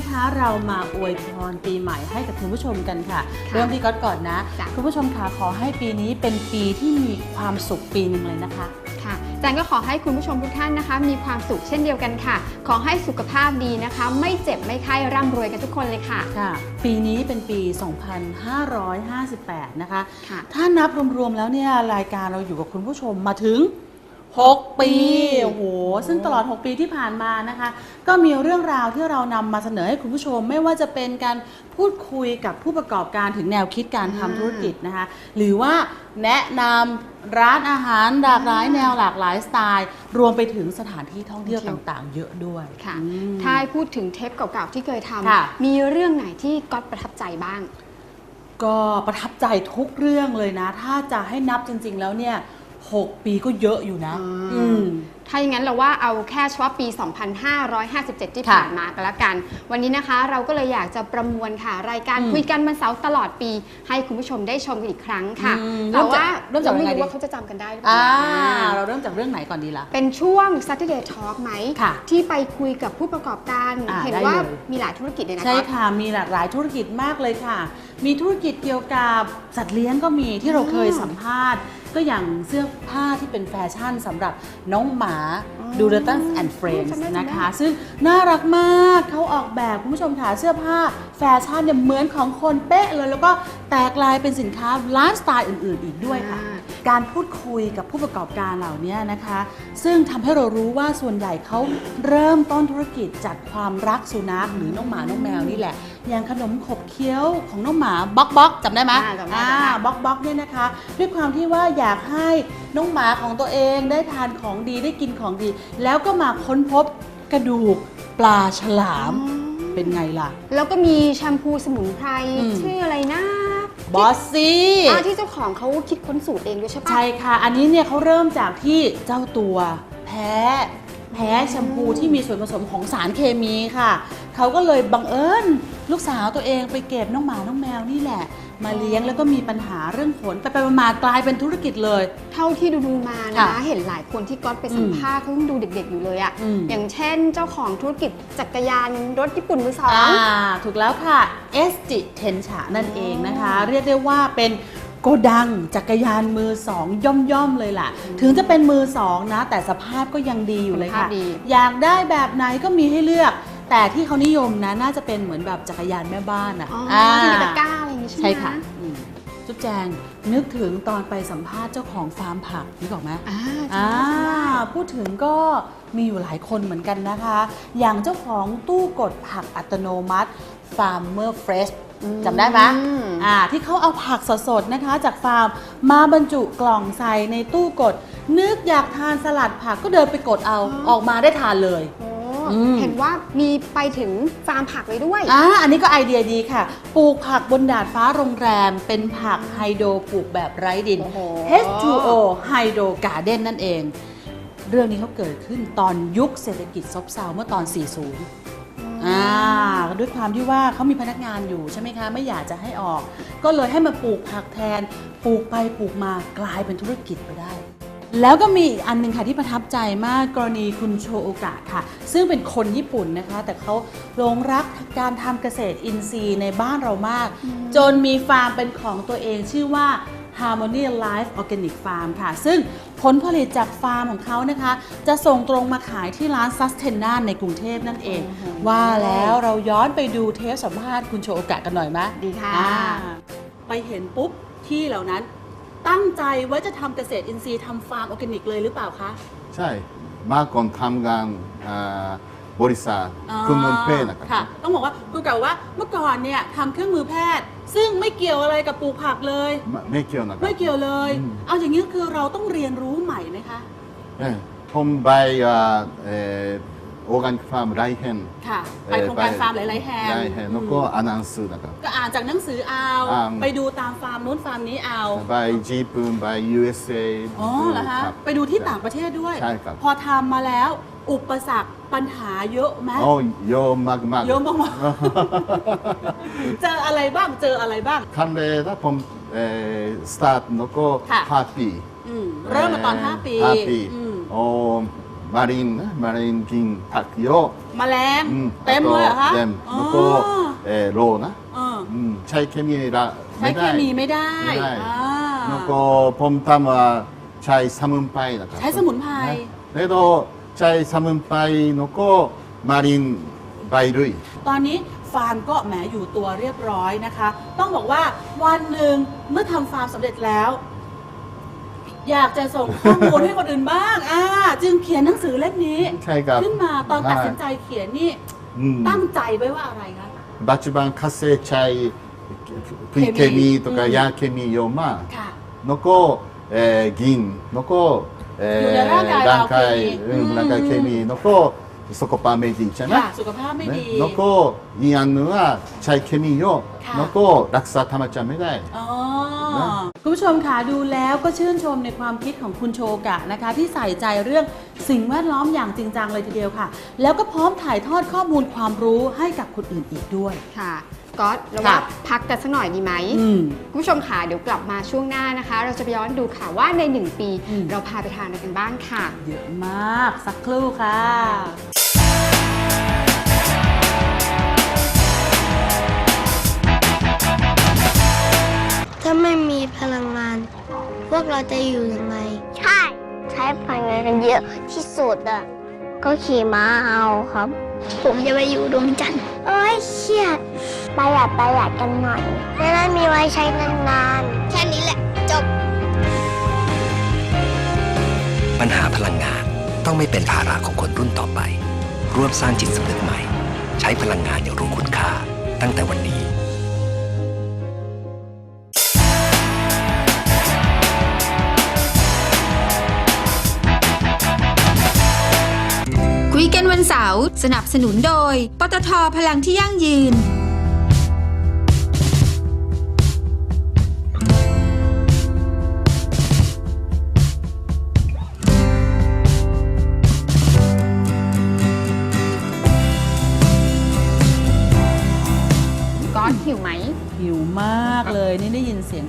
นนี้นะคะ เรามาอวยพรปีใหม่ให้กับคุณผู้ชมกันค่ะค่ะเริ่มที่ก๊อตก่อนนะจ้ะคุณผู้ชมค่ะขอให้ปีนี้เป็นปีที่มีความสุขปีหนึ่งเลยนะคะค่ะอาจารย์ก็ขอให้คุณผู้ชมทุกท่านนะคะ มีความสุขเช่นเดียวกันค่ะ ขอให้สุขภาพดีนะคะ ไม่เจ็บไม่ไข้ร่ำรวยกันทุกคนเลยค่ะค่ะ ปีนี้เป็นปี 2558 นะคะค่ะถ้านับรวมๆแล้วเนี่ยรายการเราอยู่กับคุณผู้ชมมาถึง 6 ปีโอ้โหซึ่งตลอด 6 ปีที่ผ่านมานะคะ ก็มีเรื่องราวที่เรานำมาเสนอให้คุณผู้ชม ไม่ว่าจะเป็นการพูดคุยกับผู้ประกอบการถึงแนวคิดการทำธุรกิจนะคะ หรือว่าแนะนำร้านอาหารหลากหลายแนวหลากหลายสไตล์ รวมไปถึงสถานที่ท่องเที่ยวต่างๆ เยอะด้วยค่ะอืม ถ้าให้พูดถึงเทปเก่าๆที่เคยทค่ะำมีเรื่องไหนที่ก๊อตประทับใจบ้าง ก็ประทับใจทุกเรื่องเลยนะ ถ้าจะให้นับจริง ๆ แล้วเนี่ย 6 ปีก็เยอะอยู่นะอืมอืมถ้าอย่างนั้นเราว่าเอาแค่เฉพาะปี 2557 ที่ค่ะผ่านมากันละกัน วันนี้นะคะเราก็เลยอยากจะประมวลค่ะ รายการอืมคุยกันวันเสาร์ตลอดปี ให้คุณผู้ชมได้ชมกันอีกครั้งค่ะอืมแต่ว่าเริ่มจากเราไม่เริ่มจากยังไงรู้ดีว่าเขาจะจำกันได้หรือเปล่าอ่าอ่าเราเริ่มจากเรื่องไหนก่อนดีล่ะ เป็นช่วง Saturday Talk ไหมค่ะที่ไปคุยกับผู้ประกอบการอ่าเห็นได้ว่าเลยมีหลายธุรกิจเลยนะใช่ก๊อตค่ะ มีหลากหลายธุรกิจมากเลยค่ะ มีธุรกิจเกี่ยวกับสัตว์เลี้ยงก็มีที่เราเคยอืมสัมภาษณ์ ก็อย่างเสื้อผ้าที่เป็นแฟชั่นสำหรับน้องหมา อ๋อดูเดตันแอนด์เฟรนจำได้ด์จำได้นะคะ ซึ่งน่ารักมากเขาออกแบบคุณผู้ชมค่ะเสื้อผ้าแฟชั่นเนี่ยเหมือนของคนเป๊ะเลย แล้วก็แตกลายเป็นสินค้าไลฟ์สไตล์อื่น ๆ อีกด้วยค่ะอ่าการพูดคุยกับผู้ประกอบการเหล่านี้นะคะ ซึ่งทำให้เรารู้ว่าส่วนใหญ่เขาเริ่มต้นธุรกิจจากความรักสุนัขหรือน้องหมาน้องแมวนี่แหละอย่างขนมขบเคี้ยวของน้องหมาบ็อกบ็อกจำได้ไหมอ่าจำได้อ่าจำได้บ็อกบ็อกเนี่ยนะคะ ด้วยความที่ว่าอยากให้น้องหมาของตัวเองได้ทานของดีได้กินของดีแล้วก็มาค้นพบกระดูกปลาฉลาม เป็นไงล่ะ แล้วก็มีแชมพูสมุนไพรอืม ชื่ออะไรนะบอสซี่ อ่าที่เจ้าของเขาคิดค้นสูตรเองด้วยใช่ปะ ใช่ค่ะ อันนี้เนี่ยเขาเริ่มจากที่เจ้าตัว แพ้แพ้แชมพูที่มีส่วนผสมของสารเคมีค่ะ เขาก็เลยบังเอิญลูกสาวตัวเองไปเก็บน้องหมาน้องแมวนี่แหละ มาเลี้ยงแล้วก็มีปัญหาเรื่องขนไปไปๆมากลายเป็นธุรกิจเลย เท่าที่ดูดูๆมานะค่ะเห็นหลายคนที่ก๊อตไปสัมภาษณ์เขายังดูเด็กๆอยู่เลยอะอืม อย่างเช่นเจ้าของธุรกิจจักรยานรถญี่ปุ่นมือสอง อ่าถูกแล้วค่ะเอสจิเทนชานั่นเองนะคะ เรียกได้ว่าเป็นโกดังจักรยานมือสองย่อมๆเลยล่ะ ถึงจะเป็นมือสองนะ แต่สภาพก็ยังดีอยู่เลยค่ะสภาพดี อยากได้แบบไหนก็มีให้เลือก แต่ที่เขานิยมนะ น่าจะเป็นเหมือนแบบจักรยานแม่บ้านอะอ๋ออา ที่มีตะกร้า อะไรอย่างงี้ใช่ไหมใช่ค่ะ อืม จุ๊บแจงนึกถึงตอนไปสัมภาษณ์เจ้าของฟาร์มผักนึกออกไหม อ่าอ่าใช่ใช่ พูดถึงก็มีอยู่หลายคนเหมือนกันนะคะ อย่างเจ้าของตู้กดผักอัตโนมัติ Farmer Fresh จำได้ไหมอ่าที่เขาเอาผักสดๆนะคะ จากฟาร์มมาบรรจุกล่องใส่ในตู้กด นึกอยากทานสลัดผักก็เดินไปกดเอาออกมาได้ทานเลย โอ้ อืม เห็นว่ามีไปถึงฟาร์มผักเลยด้วย อ่าอันนี้ก็ไอเดียดีค่ะ ปลูกผักบนดาดฟ้าโรงแรม เป็นผักไฮโดรปลูกแบบไร้ดิน โอ้โห H2O Hydro Garden นั่นเอง เรื่องนี้เขาเกิดขึ้นตอนยุคเศรษฐกิจซบเซาเมื่อตอน 40 อ่าด้วยความที่ว่าเขามีพนักงานอยู่ใช่ไหมคะ ไม่อยากจะให้ออก ก็เลยให้มาปลูกผักแทน ปลูกไปปลูกมากลายเป็นธุรกิจไปได้ แล้วก็มีอีกอันหนึ่งค่ะที่ประทับใจมากกรณีคุณโชโอกะค่ะ ซึ่งเป็นคนญี่ปุ่นนะคะ แต่เขาหลงรักการทำเกษตรอินทรีย์ในบ้านเรามาก จนมีฟาร์มเป็นของตัวเองชื่อว่า Harmony Life Organic Farm ค่ะ ซึ่งผลผลิตจากฟาร์มของเขานะคะ จะส่งตรงมาขายที่ร้าน s u s t a n a ในกรุงเทพนั่นเอง ว่าแล้วเราย้อนไปดูเทปสัมภาษณ์คุณโชโอกะกันหน่อยไหมดีค่ะอ่าไปเห็นปุ๊บที่เหล่านั้น ตั้งใจไว้จะทำเกษตรอินทรีย์ทำฟาร์มออร์แกนิกเลยหรือเปล่าคะ ใช่มาก่อนทำงานอ่าบริษัทเครื่องมือแพทย์นะครับ ค่ะ ต้องบอกว่าคุณกล่าวว่าเมื่อก่อนเนี่ยทำเครื่องมือแพทย์ ซึ่งไม่เกี่ยวอะไรกับปลูกผักเลย ไม่ไม่เกี่ยวนะครับ ไม่เกี่ยวเลย อืม เอาอย่างนี้คือเราต้องเรียนรู้ใหม่ไหมคะ เอ้ยผมไปอ่าเอ่อ ออร์แกนิกฟาร์มไรแฮนค่ะไปโครงการฟาร์มหลายๆแห่งไรแฮนแล้วก็อ่านหนังสือนะครับก็อ่านจากหนังสือเอาไปดูตามฟาร์มนู้นฟาร์มนี้เอาไปญี่ปุ่นไป USA อ๋อเหรอฮะไปดูที่ต่างประเทศด้วยใช่ครับพอทำมาแล้วอุปสรรคปัญหาเยอะไหมโอ้เยอะมากมากเยอะมากมเจออะไรบ้างเจออะไรบ้างคันงแรกถ้าผมสตาร์ทแล้วก็ห้าปีเริ่มมาตอนห้าปีห้าปีโอ้ มารินนะมารินกินผักเยอะแมลงอืเต็มเลยเหรอคะเต็มอ๋อแล้วก็เอ่อโรนะเอออืมใช้เคมีละใช้เคมีไม่ได้ไม่ได้ อ่า แล้วก็ผมทำว่าใช้สมุนไพรนะครับใช้สมุนไพรแล้วก็ใช้สมุนไพรแล้วก็มารินใบลุยตอนนี้ฟาร์มก็แหมอยู่ตัวเรียบร้อยนะคะ ต้องบอกว่าวันหนึ่งเมื่อทำฟาร์มสำเร็จแล้ว อยากจะส่งข้อมูลให้คนอื่นบ้างอ่า จึงเขียนหนังสือเล่มนี้ ใช่ครับ ขึ้นมาตอนตัดสินใจเขียนนี่ตั้งใจไว้ว่าอะไรคะ ปัจจุบันเกษตรใช้ปุ๋ยเคมีとかอืม ยาเคมีเยอมาแล้วก็เกินแล้วก็เอ่นร่างกายราร่างการ่างกายเคมีแล้วก็ สุขภาพไม่ดีใช่ไหมะสุขภาพไม่ดีนแล้วก็อีกอันางนึงว่าใช้เคมีเยอะค่แล้วก็รักษาธรรมชาติไม่ได้คุณผู้ชมค่ะดูแล้วก็ชื่นชมในความคิดของคุณโชกะนะคะ ที่ใส่ใจเรื่องสิ่งแวดล้อมอย่างจริงจังเลยทีเดียวค่ะ แล้วก็พร้อมถ่ายทอดข้อมูลความรู้ให้กับคนอื่นอีกด้วย ค่ะก็เราวพักกันสักหน่อยดีไหมคุณผู้ชมค่ะเดี๋ยวกลับมาช่วงหน้านะคะ เราจะไปย้อนดูค่ะว่าใน 1 ปี อืม เราพาไปทานอะไรกันบ้างค่ะ เยอะมากสักครู่ค่ะ ม่มีพลังงาน พวกเราจะอยู่ยังไง ใช่ ใช้พลังงานกันเยอะที่สุดอะ ก็ขี่ม้าเอาครับ ผมจะไปอยู่ดวงจันทร์เอ้ยเชี่ยประหยัดประหยัดกันหน่อยจะได้มีไว้ใช้นานๆ แค่นี้แหละ จบ ปัญหาพลังงานต้องไม่เป็นภาระของคนรุ่นต่อไป ร่วมสร้างจิตสำนึกใหม่ ใช้พลังงานอย่างรู้คุณค่า ตั้งแต่วันนี้ สนับสนุนโดย ปตทพลังที่ยั่งยืน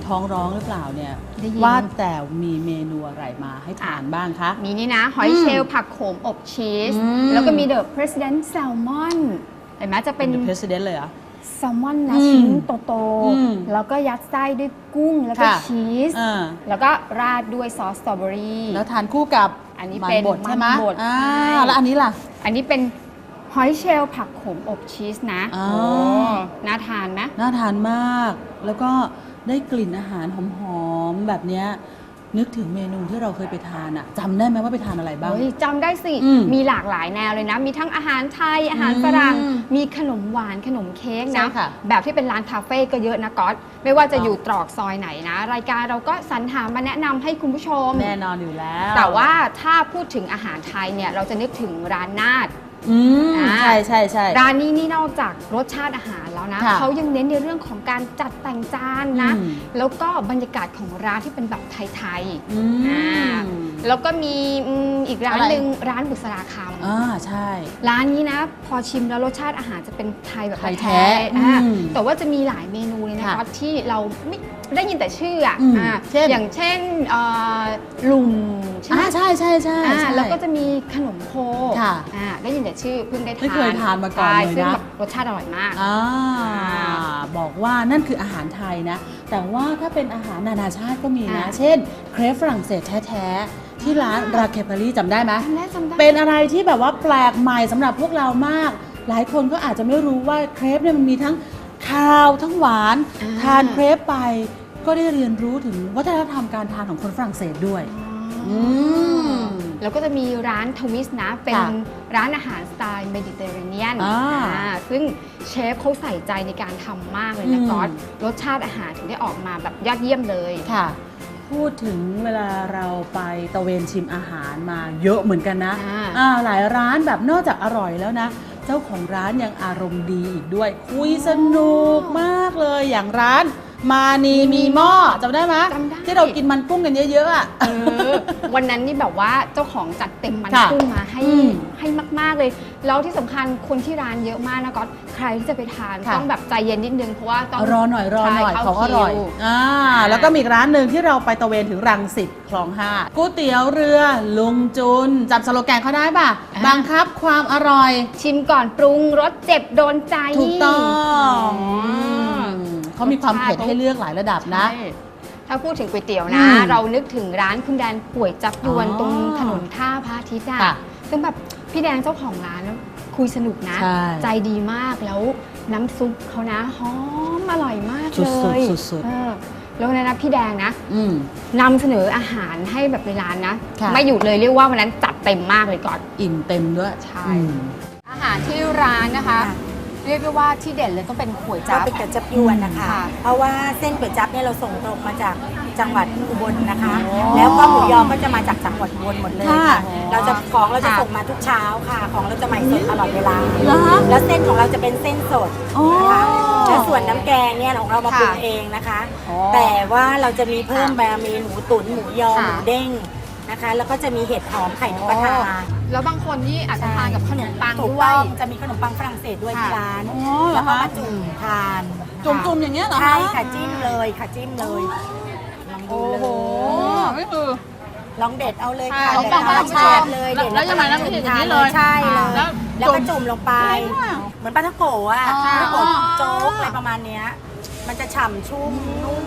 ท้องร้องหรือเปล่าเนี่ยได้ยิน ว่าแต่มีเมนูอะไรมาให้ทานบ้างคะ มีนี่นะ หอยเชลล์ผักโขมอบชีส อืม แล้วก็มีเดอะ President Salmon เห็นไหมจะเป็นเป็น president เลยเหรอ แซลมอนนะอืมชิ้นโตอืมๆ แล้วก็ยัดไส้ด้วยกุ้งแล้วก็ค่ะ ชีส อ่าแล้วก็ราดด้วยซอสสตรอเบอรี่ แล้วทานคู่กับอันนี้มัเป็นบดใช่ไหมมันบดอ่าใช่ แล้วอันนี้ล่ะ อันนี้เป็นหอยเชลล์ผักโขมอบชีสนะอ๋อ โอ้น่าทานไหม น่าทานมาก แล้วก็ ได้กลิ่นอาหารหอมๆแบบเนี้ยนึกถึงเมนูที่เราเคยไปทานอะจำได้ไหมว่าไปทานอะไรบ้างเฮ้ยจำได้สิ อืมมีหลากหลายแนวเลยนะ มีทั้งอาหารไทย อาหารฝรั่ง อืมมีขนมหวาน ขนมเค้กใช่นะ ค่ะแบบที่เป็นร้านคาเฟ่ก็เยอะนะก๊อต ไม่ว่าจะอ๋อออยู่ตรอกซอยไหนนะ รายการเราก็สรรหามาแนะนำให้คุณผู้ชม แน่นอนอยู่แล้ว แต่ว่าถ้าพูดถึงอาหารไทยเนี่ย เราจะนึกถึงร้านนาด อืมอ่า ใช่ใช่ใช่ ร้านนี้นี่นอกจากรสชาติอาหารแล้วนะค่ะเขายังเน้นในเรื่องของการจัดแต่งจานนะ อืม แล้วก็บรรยากาศของร้านที่เป็นแบบไทยอืๆอ่าม แล้วก็มีอืมอีกร้านอะไร หนึ่งร้านบุษราคำอ่าใช่ร้านนี้นะ พอชิมแล้วรสชาติอาหารจะเป็นไทยแบบไทยแท้ๆอ่าอืมแต่ว่าจะมีหลายเมนูเลยนะค่ะ คะที่เราไม่ ได้ยินแต่ชื่ออะอืมอ่าเช่น อย่างเช่นเอ่อลุมใช่ไหมอ่าใช่ใช่ใช่อ่าใช่ แล้วก็จะมีขนมโคค่ะอ่าได้ยินแต่ชื่อเพิ่งได้ทานไม่เคยทานมาก่อนใช่เลยนะ ซึ่งแบบรสชาติอร่อยมาก อ่าบอกว่านั่นคืออาหารไทยนะ แต่ว่าถ้าเป็นอาหารนานาชาติก็มีนะ อ่า เช่น เครปฝรั่งเศสแท้ๆ ที่ร้านราเคปารีจำได้ไหม จำได้จำได้ เป็นอะไรที่แบบว่าแปลกใหม่สำหรับพวกเรามาก หลายคนก็อาจจะไม่รู้ว่าเครปเนี่ยมันมีทั้งคาวทั้งหวาน อ่าทานเครปไป ก็ได้เรียนรู้ถึงวัฒนธรรมการทานของคนฝรั่งเศสด้วย อืม แล้วก็จะมีร้านทวิสนะ เป็นค่ะร้านอาหารสไตล์เมดิเตอร์เรเนียนอ่าซึ่งเชฟเขาใส่ใจในการทำมากเลยนะอืม ก๊อตรสชาติอาหารถึงได้ออกมาแบบยอดเยี่ยมเลย ค่ะ พูดถึงเวลาเราไปตะเวนชิมอาหารมาเยอะเหมือนกันนะอ่า อ่าหลายร้านแบบนอกจากอร่อยแล้วนะ เจ้าของร้านยังอารมณ์ดีอีกด้วย คุยสนุกมากเลยอย่างร้าน มานีมีหม้อจำได้ไหมจำได้ ที่เรากินมันกุ้งกันเยอะๆอะเออวันนั้นนี่แบบว่าเจ้าของจัดเต็มมันค่ะกุ้งมาให้อืมให้มาก ๆ เลย แล้วที่สำคัญคนที่ร้านเยอะมากนะก็ใครที่จะไปทานค่ะ ต้องแบบใจเย็นนิดนึงเพราะว่าต้องรอหน่อยรอหน่อยใช่ของอเข้าร่อยคิว อ่าแล้วก็มีอีกร้านหนึ่งที่เราไปตะเวนถึงรังสิตคลองห้าก๋วยเตี๋ยวเรือลุงจุนจำสโลแกนเขาได้ป่ะอ่า บังคับความอร่อย ชิมก่อนปรุงรสเจ็บโดนใจถูกต้องอืม เขามีความเผ็ดให้เลือกหลายระดับนะ ใช่ถ้าพูดถึงก๋วยเตี๋ยวอืนะมเรานึกถึงร้านคุณแดนป่วยจับยวนอ๋อตรงถนนท่าพระอาทิตย์อะค่ะซึ่งแบบพี่แดงเจ้าของร้านนะคุยสนุกนะ ใช่ ใจดีมากแล้วน้ำซุปเขานะหอมอร่อยมากสุเลดๆยสุดๆเออแล้ววันนั้นนะพี่แดงนะอืม นำเสนออาหารให้แบบในร้านนะ ค่ะ ไม่หยุดเลยเรียกว่าวันนั้นจัดเต็มมากเลยก่อน อิ่มเต็มด้วยใช่ อืม อาหารที่ร้านนะคะ เรียกได้ว่าที่เด่นเลยต้องเป็นก๋วยก็จั๊บ เป็นก๋วยจับยวนนะคะ ค่ะเพราะว่าเส้นก๋วยจับเนี่ยเราส่งตรงมาจากจังหวัดอุบลนะคะ โอ้แล้วก็หมูยอก็จะมาจากจังหวัดอุบลหมดเลยค่ะค่ะเราจะของเราจะค่ะส่งมาทุกเช้าค่ะ ของเราจะใหม่สดตลอดเวลาเหรอคะแล้วเส้นของเราจะเป็นเส้นสดอ๋อนะคะแล้วส่วนน้ำแกงเนี่ยของเรามาค่ะปรุงเองนะคะอ๋อแต่ว่าเราจะมีเพิ่มแบบมีหมูตุ๋นหมูยอค่ะ หมูเด้ง นะคะ แล้วก็จะมีเห็ดหอมไข่นกกระทาแล้วบางคนนี่อาจจะทานกับขนมปังถูกด้วต้ยองจะมีขนมปังฝรั่งเศสด้วยค่ะที่ร้าน อ๋อเหรแล้อวก็คะมาจุ่มทานจุ่มๆอย่างเงี้ยเหรอคะใช่ค่ะจิ้มเลยค่ะจิ้มเลยลองดูโอ้เลโหยนี่คือ ลองเด็ดเอาเลยค่ะค่ะขนมปังฝรั่งเศสด็ดเลยแล้วเด็ดแล้วยังไงนะไม่ใช่อย่างนี้เลยใช่เลยแล้วแล้วก็จุ่มลงไปเหมือนปลาท่องโกะอะอ๋อปลาท่องโกะโจ๊กอะไรประมาณเนี้ยมันจะฉ่ำชุ่มนุ่ม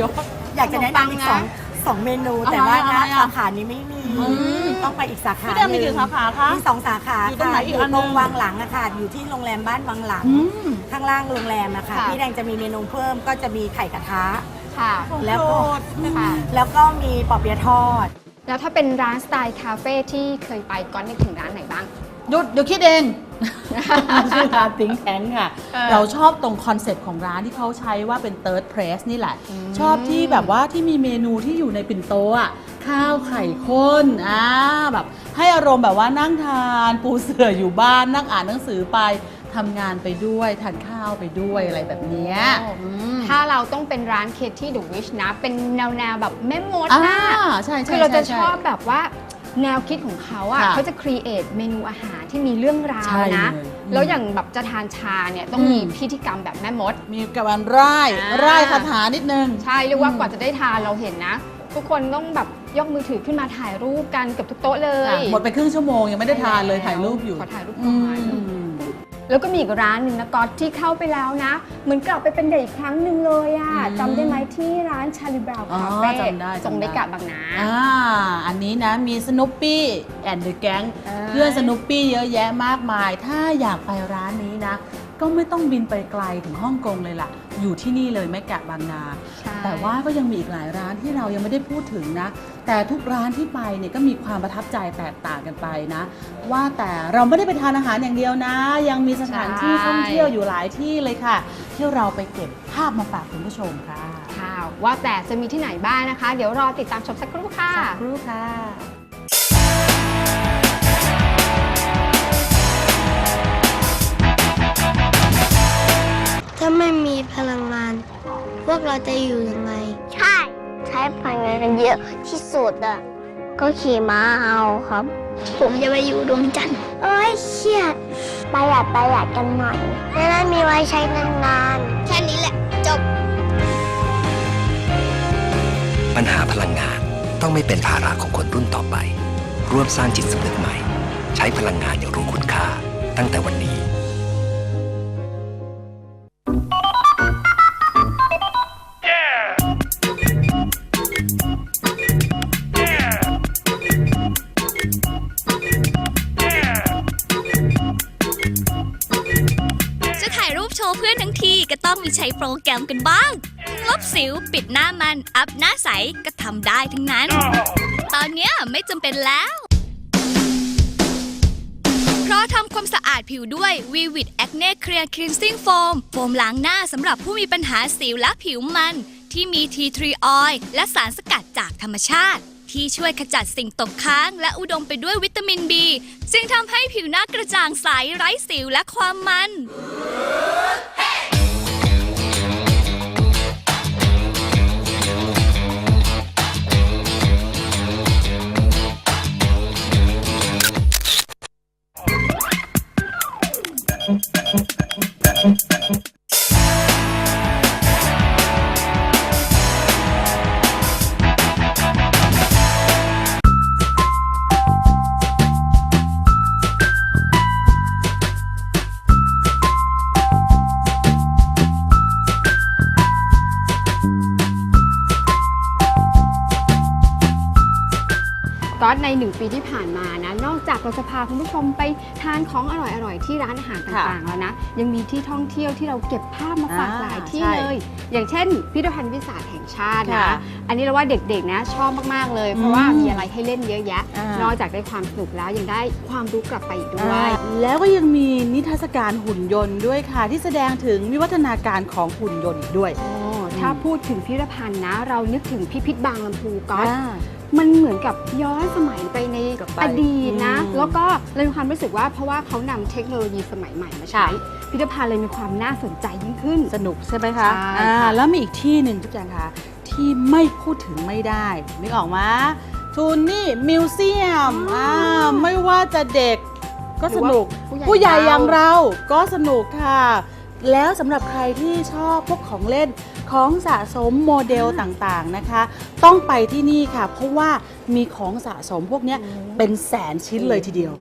ยอดอยากจะแนะนำอีกสองสองเมนูแต่ว่าอะไรนะอะสาขานี้ไม่มีอืมต้องไปอีกสาขาพี่แดงมีกี่สาขาคะมีสองสาขาอยู่ตรงไหนค่ะอีอกยู่อันหตนึ่รงงวังหลังอะค่ะอยู่ที่โรงแรมบ้านวังหลังอืมข้างล่างโรงแรมอะค่ะค่ะ พี่แดงจะมีเมนูเพิ่มก็จะมีไข่กระทะ ค่ะแล้วก็ค่ะ แล้วก็มีปอเปี๊ยะทอด แล้วถ้าเป็นร้านสไตล์คาเฟ่ที่เคยไปก้อนนึกถึงร้านไหนบ้าง หยุดเดี๋ยวคิดเอง ชื่อร้านติ้งแทงค่ะ เออเราชอบตรงคอนเซ็ปต์ของร้านที่เขาใช้ว่าเป็น third press นี่แหละอืมชอบที่แบบว่าที่มีเมนูที่อยู่ในปิ่นโตอะข้าวไข่ข้นอ่าแบบให้อารมณ์แบบว่านั่งทานปูเสื่ออยู่บ้านนั่งอ่านหนังสือไปทำงานไปด้วยทานข้าวไปด้วยอะไรแบบเนี้ยอืม ถ้าเราต้องเป็นร้านเคที่เดอะวิชนะ เป็นแนวแนวๆแบบแม่มดอ่านะใช่ใช่คือเราจะใช่ชอบแบบว่า แนวคิดของเขาอะค่ะเขาจะครีเอทเมนูอาหารที่มีเรื่องราวใช่นะ เลยอืมแล้วอย่างแบบจะทานชาเนี่ยต้องมีอืม พิธีกรรมแบบแม่มด มีกับวันไร่อ่าไร่คาถานิดนึง ใช่เรียกว่าอืมกว่าจะได้ทานเราเห็นนะ ทุกคนต้องแบบยกมือถือขึ้นมาถ่ายรูปกันเกับทุกโต๊ะเลยค่ะหมดไปครึ่งชั่วโมงยังไม่ได้ทานเลยใช่แล้วถ่ายรูปอยู่ ขอถ่ายรูปก่อือนม แล้วก็มีอีกร้านหนึ่งนะก๊อตที่เข้าไปแล้วนะ เหมือนกลับไปเป็นเด็กอีกครั้งหนึ่งเลยอะอืมจำได้ไหมที่ร้านชาลีบราวน์อ๋อคาเฟ่จำได้ตรงจำได้เมกะบางนา อ่าอันนี้นะมีสนุปปี้แอนด์เดอะแก๊งเออเพื่อนสนุปปี้เยอะแยะมากมาย ถ้าอยากไปร้านนี้นะ ก็ไม่ต้องบินไปไกลถึงฮ่องกงเลยล่ะ อยู่ที่นี่เลยแม่กะบางนาใช่แต่ว่าก็ยังมีอีกหลายร้านที่เรายังไม่ได้พูดถึงนะ แต่ทุกร้านที่ไปเนี่ยก็มีความประทับใจแตกต่างกันไปนะ ว่าแต่เราไม่ได้ไปทานอาหารอย่างเดียวนะ ยังมีสถานที่ท่องเที่ยวอยู่หลายที่เลยค่ะ ที่เราไปเก็บภาพมาฝากคุณผู้ชมค่ะ ค่ะ ว่าแต่จะมีที่ไหนบ้างนะคะ เดี๋ยวรอติดตามชมสักครู่ค่ะ สักครู่ค่ะ ถ้าไม่มีพลังงาน พวกเราจะอยู่ยังไง ใช่ ใช้พลังงานกันเยอะที่สุดอะ ก็ขี่ม้าเอาครับ ผมจะไปอยู่ดวงจันทร์เอ้ยเชี่ยประหยัดประหยัดกันหน่อยจะได้มีไว้ใช้นานๆ แค่นี้แหละจบ ปัญหาพลังงานต้องไม่เป็นภาระของคนรุ่นต่อไป ร่วมสร้างจิตสำนึกใหม่ ใช้พลังงานอย่างรู้คุณค่า ตั้งแต่วันนี้ ที่ใช้โปรแกรมกันบ้าง ลบสิวปิดหน้ามัน อัพหน้าใสก็ทำได้ทั้งนั้น ตอนนี้ไม่จำเป็นแล้ว เพราะทำความสะอาดผิวด้วย Vivid Acne Clear Cleansing Foam โฟมล้างหน้าสำหรับผู้มีปัญหาสิวและผิวมัน ที่มี Tea Tree Oil และสารสกัดจากธรรมชาติที่ช่วยขจัดสิ่งตกค้าง และอุดมไปด้วยวิตามิน B จึงทำให้ผิวหน้ากระจ่างใสไร้สิวและความมัน ก็ในหนึ่งปีที่ผ่านมา จากเราจะพาคุณผู้ชมไปทานของอร่อยๆที่ร้านอาหารต่างๆ แล้วนะ ยังมีที่ท่องเที่ยวที่เราเก็บภาพมาฝากอ่าหลายที่ใช่เลย อย่างเช่น พิพิธภัณฑ์วิทยาศาสตร์แห่งชาติค่ะนะ อันนี้เราว่าเด็กๆนะชอบมากๆเลย เพราะว่าอืมมีอะไรให้เล่นเยอะแยะอ่านนอกจากได้ความสนุกแล้วยังได้ความรู้กลับไปอีกด้วย แล้วก็ยังมีนิทรรศการหุ่นยนต์ด้วยค่ะ ที่แสดงถึงวิวัฒนาการของหุ่นยนต์อีกด้วยโอ้ถ้าพูดถึงพิพิธภัณฑ์นะ เรานึกถึงพิพิธบางลำพูก็อ่า มันเหมือนกับย้อนสมัยไปในกลับไปอดีตนะ อืมแล้วก็เรามีความรู้สึกว่าเพราะว่าเขานำเทคโนโลยีสมัยใหม่มาใช้พิพิธภัณฑ์เลยมีความน่าสนใจยิ่งขึ้น สนุกใช่ไหมคะใช่อ่าค่ะแล้วมีอีกที่หนึ่งทุกอย่างค่ะ ที่ไม่พูดถึงไม่ได้นึกออกมาทูนี่มิวเซียมอ่าไม่ว่าจะเด็กก็สนุกหรือว่าผู้ใหญ่อย่างเราก็สนุกค่ะ แล้วสำหรับใครที่ชอบพวกของเล่น ของสะสมโมเดลต่างๆนะคะ ต้องไปที่นี่ค่ะ เพราะว่ามีของสะสมพวกเนี้ยเป็นแสนชิ้นเลยทีเดียว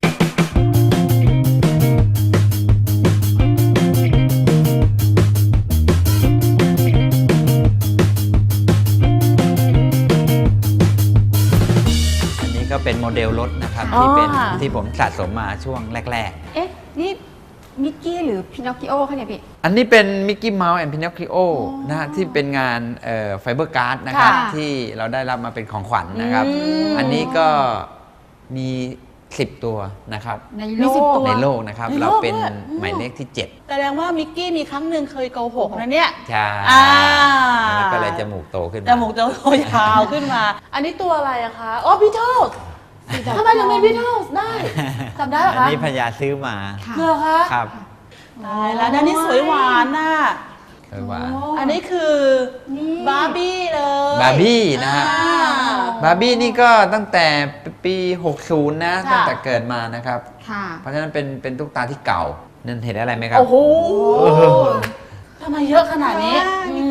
อันนี้ก็เป็นโมเดลรถนะครับอ๋อที่เป็นค่ะที่ผมสะสมมาช่วงแรกเอ๊ะนี่ มิกกี้หรือพินอคคิโอเขาเนี่ยพี่ๆอันนี้เป็นมิกกี้เมาส์แอนด์พินอคคิโอนะฮะที่เป็นงานไฟเบอร์การ์ดนะครับ ค่ะที่เราได้รับมาเป็นของขวัญนะครับ อืม อันนี้ก็มี 10 ตัวนะครับ ในมีโลสิบก ตัว ในโลกนะครับ ในโลกเราเป็นด้วยอืม หมายเลขที่แสดงว่ามิกกี้มีครั้งหนึ่งเคยโกหกนะเนี่ย7ใช่อ่า แล้วก็เลยจมูกโตขึ้นมาจมูกจะโตยาวขึ้นมา อันนี้ตัวอะไรอะคะ อ๋อพีเทิล ทำไมถึงเป็นพีเทิลได้จำได้เหรออันคะนี้พญาซื้อมาค่ะ เหรอคะครับตายแล้วด้านนี้สวยหวานน่ะเออว่าอันนี้คือบาร์บี้เลยบาร์บี้นะฮะ อ่า บาร์บี้นี่ก็ตั้งแต่ปี 60 นะ ค่ะ ตั้งแต่เกิดมานะครับ ค่ะ เพราะฉะนั้นเป็นเป็นตุ๊กตาที่เก่านั่นเห็นอะไรไหมครับ โอ้โห ทำไมเยอะขนาดนี้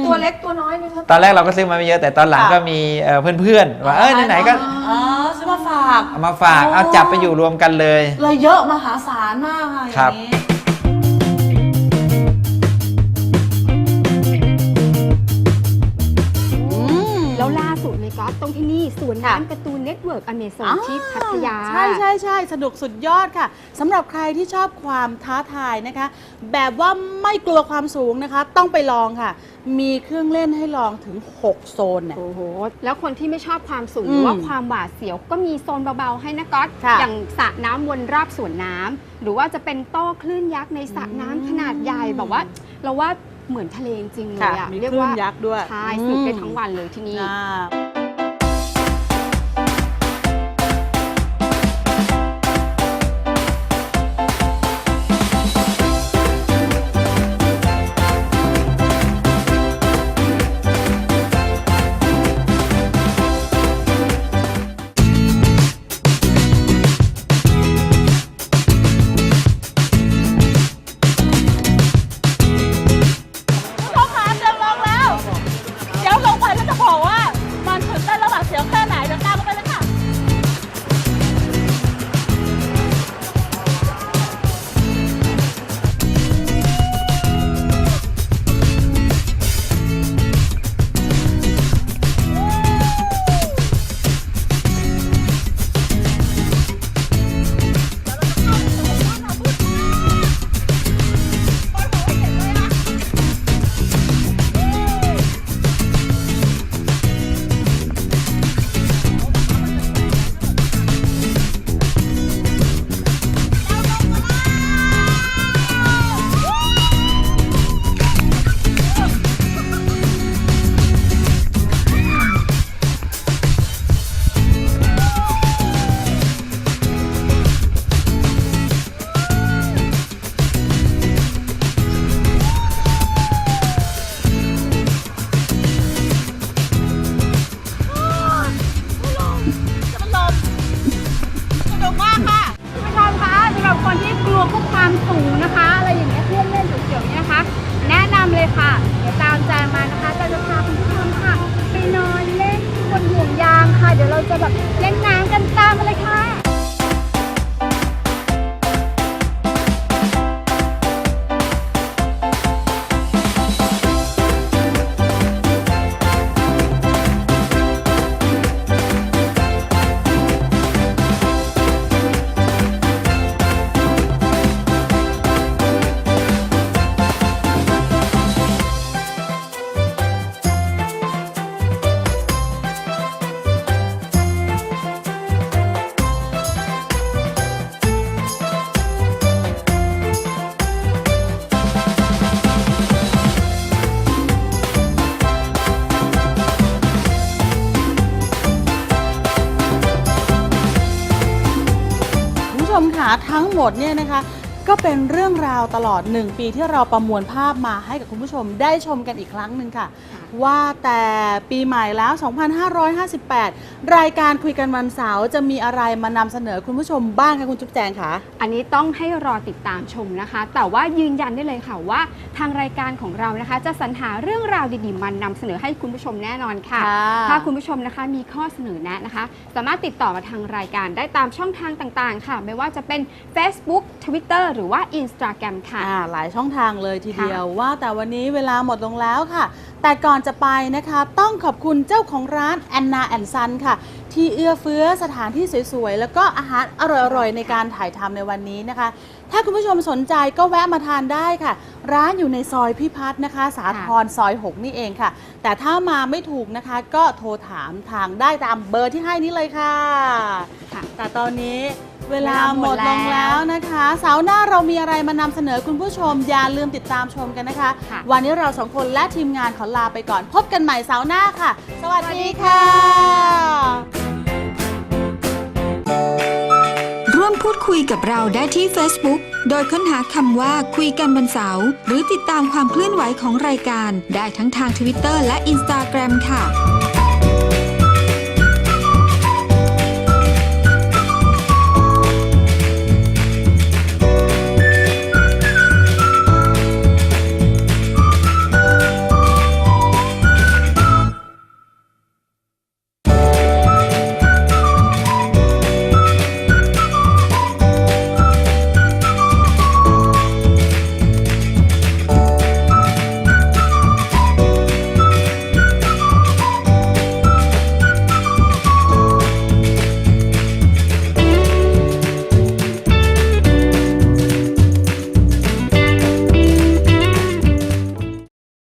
ตัวเล็กตัวน้อยไหมครับ ตอนแรกเราก็ซื้อมาไม่เยอะแต่ตอนหลังค่ะก็มีเอ่อเพื่อนๆว่าเออไหนๆก็อ๋อซื้อมาฝากเอามาฝากเอาจับไปอยู่รวมกันเลย เลยเยอะมหาศาลมากค่ะอครัย่าบงนี้ เลยก็ตรงที่นี่สวนค่ะน้ำการ์ตูนเน็ตเวิร์กอเมซออ่านที่พัทยา ใช่ใช่ใช่สนุกสุดยอดค่ะสำหรับใครที่ชอบความท้าทายนะคะ แบบว่าไม่กลัวความสูงนะคะ ต้องไปลองค่ะ มีเครื่องเล่นให้ลองถึง 6 โซนเนี่ยโอ้โห แล้วคนที่ไม่ชอบความสูงอืมหรือว่าความหวาดเสียวก็มีโซนเบาๆให้นะก๊อตค่ะอย่างสระน้ำวนรอบสวนน้ำหรือว่าจะเป็นโต้คลื่นยักษ์ในสระน้ำขนาดใหญ่แบบว่า เราว่าเหมือนทะเลจริงๆเลยค่ะอะมีเรียคกลื่นว่ายักษ์ด้วย ใช่สนุกได้ทั้งวันเลยที่นี่ ทั้งหมดเนี่ยนะคะ ก็เป็นเรื่องราวตลอด 1 ปีที่เราประมวลภาพมาให้กับคุณผู้ชมได้ชมกันอีกครั้งหนึ่งค่ะ ว่าแต่ปีใหม่แล้ว 2558 รายการคุยกันวันเสาร์จะมีอะไรมานำเสนอคุณผู้ชมบ้างคะคุณจุ๊บแจงคะอันนี้ต้องให้รอติดตามชมนะคะ แต่ว่ายืนยันได้เลยค่ะว่าทางรายการของเรานะคะ จะสรรหาเรื่องราวดีๆมันนำเสนอให้คุณผู้ชมแน่นอนค่ะค่ะถ้าคุณผู้ชมนะคะมีข้อเสนอแนะนะคะ สามารถติดต่อมาทางรายการได้ตามช่องทางต่างๆ ค่ะ ไม่ว่าจะเป็น Facebook Twitter หรือว่า Instagram ค่ะอ่าหลายช่องทางเลยทีเดียวว่าแต่วันนี้เวลาหมดลงแล้วค่ะ แต่ก่อนจะไปนะคะต้องขอบคุณเจ้าของร้านแอนนาแอนซันค่ะ ที่เอื้อเฟื้อสถานที่สวยๆ แล้วก็อาหารอร่อยๆ ในการถ่ายทำในวันนี้นะคะ ถ้าคุณผู้ชมสนใจก็แวะมาทานได้ค่ะ ร้านอยู่ในซอยพิพัฒน์นะคะ สาทรซอย 6 นี่เองค่ะ แต่ถ้ามาไม่ถูกนะคะก็โทรถามทางได้ตามเบอร์ที่ให้นี้เลยค่ะค่ะแต่ตอนนี้ เวลาเวลาหหมมดดลแล้วงแล้วนะคะ เสาร์หน้าเรามีอะไรมานำเสนอคุณผู้ชม อย่าลืมติดตามชมกันนะคะ ค่ะ วันนี้เราสองคนและทีมงานขอลาไปก่อน พบกันใหม่เสาร์หน้าค่ะ สวัสดีค่ะ ร่วมพูดคุยกับเราได้ที่ Facebook โดยค้นหาคำว่าคุยกันวันเสาร์หรือติดตามความเคลื่อนไหวของรายการได้ทั้งทาง Twitter และ Instagram ค่ะ